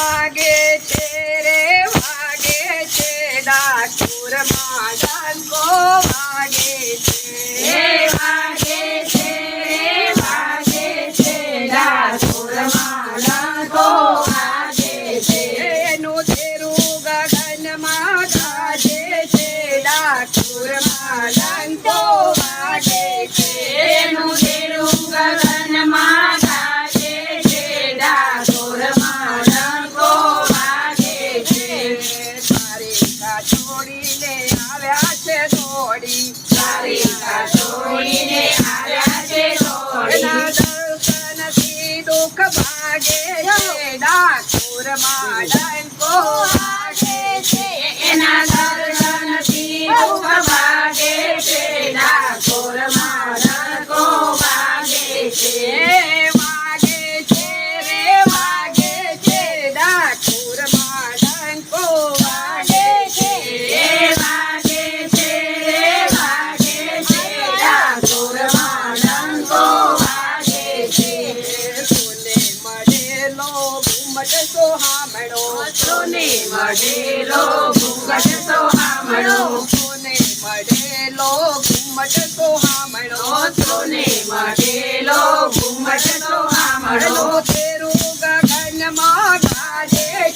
વાગે છે રે, વાગે છે. ડાકુરમાં ડંકો વાગે છે. વાગે છે વાગે છે. ડાકુરમાં ડંકો दुख भागे डाकुर माडन को ઘૂંઘટ સોહામણો સોને મળેલો ઘૂંઘટ સોહામણો સોને મળેલો ઘૂંઘટ સોહામણો સોને મળેલો ઘૂંઘટ સોહામણો તેરું ગગનમાં ગાજે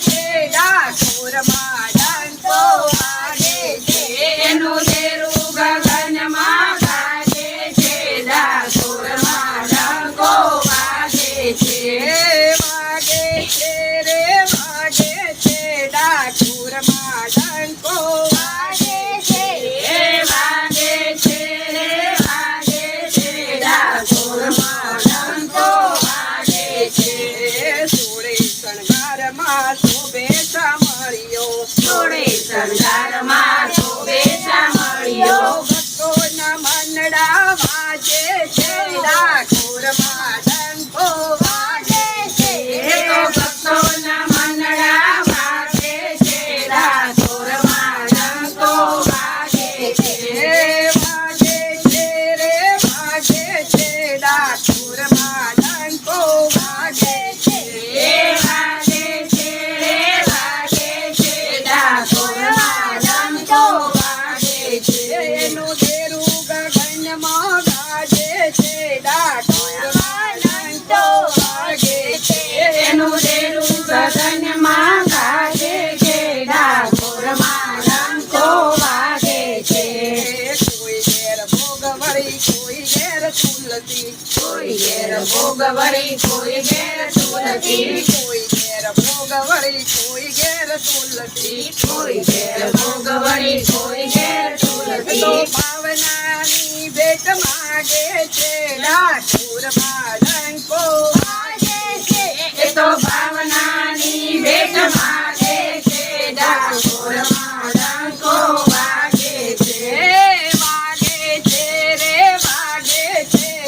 તુલસી કોઈ ઘેર ભોગ વળી કોઈ ઘેર તુલસી. કોઈ ઘેર ભોગ વળી કોઈ ઘેર તુલસી. કોઈ ઘેર ભોગ વળી કોઈ ઘેર તુલસી. તો ભાવનાની ભેટ માગે છે ડાકોરમાં ડંકો વાગે ભાવનાની ભેટ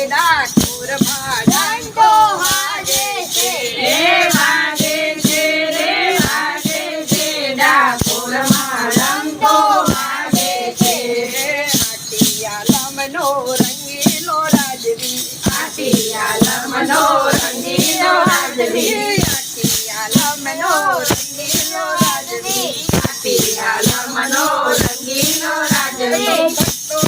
ડાકોર ભાડંતો વાગે છે રે વાગે છે રે વાગે છે ડાકોર ભાડંતો વાગે છે આટિયાલમનો રંગીલો રાજવી આટિયાલમનો રંગીલો રાજવી આટિયાલમનો રંગીલો રાજવી આટિયાલમનો રંગીલો રાજવી